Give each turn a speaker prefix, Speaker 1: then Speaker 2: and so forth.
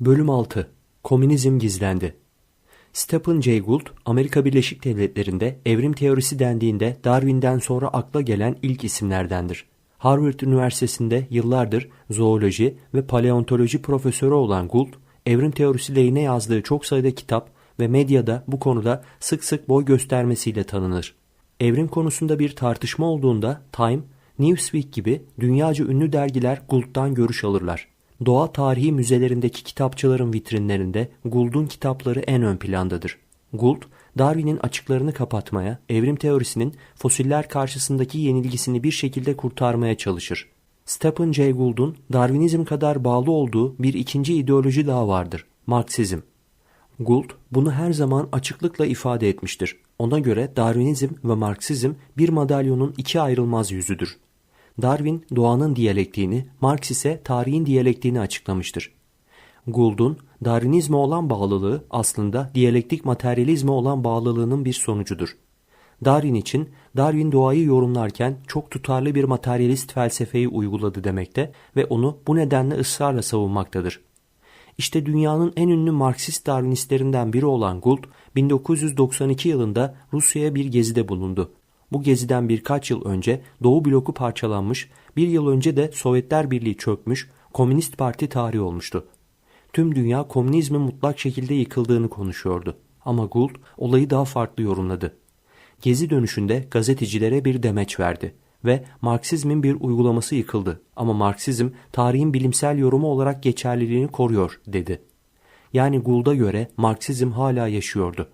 Speaker 1: Bölüm 6 Komünizm gizlendi. Stephen Jay Gould, Amerika Birleşik Devletleri'nde evrim teorisi dendiğinde Darwin'den sonra akla gelen ilk isimlerdendir. Harvard Üniversitesi'nde yıllardır zooloji ve paleontoloji profesörü olan Gould, evrim teorisi lehine yazdığı çok sayıda kitap ve medyada bu konuda sık sık boy göstermesiyle tanınır. Evrim konusunda bir tartışma olduğunda Time, Newsweek gibi dünyaca ünlü dergiler Gould'dan görüş alırlar. Doğa tarihi müzelerindeki kitapçıların vitrinlerinde Gould'un kitapları en ön plandadır. Gould, Darwin'in açıklarını kapatmaya, evrim teorisinin fosiller karşısındaki yenilgisini bir şekilde kurtarmaya çalışır. Stephen Jay Gould'un Darwinizm kadar bağlı olduğu bir ikinci ideoloji daha vardır, Marksizm. Gould bunu her zaman açıklıkla ifade etmiştir. Ona göre Darwinizm ve Marksizm bir madalyonun iki ayrılmaz yüzüdür. Darwin doğanın diyalektiğini, Marx ise tarihin diyalektiğini açıklamıştır. Gould'un Darwinizme olan bağlılığı aslında diyalektik materyalizme olan bağlılığının bir sonucudur. Darwin için Darwin doğayı yorumlarken çok tutarlı bir materyalist felsefeyi uyguladı demekte ve onu bu nedenle ısrarla savunmaktadır. İşte dünyanın en ünlü Marksist Darwinistlerinden biri olan Gould, 1992 yılında Rusya'ya bir gezide bulundu. Bu geziden birkaç yıl önce Doğu bloku parçalanmış, bir yıl önce de Sovyetler Birliği çökmüş, Komünist Parti tarihi olmuştu. Tüm dünya komünizmin mutlak şekilde yıkıldığını konuşuyordu. Ama Gould olayı daha farklı yorumladı. Gezi dönüşünde gazetecilere bir demeç verdi ve Marksizmin bir uygulaması yıkıldı ama Marksizm tarihin bilimsel yorumu olarak geçerliliğini koruyor dedi. Yani Gould'a göre Marksizm hala yaşıyordu.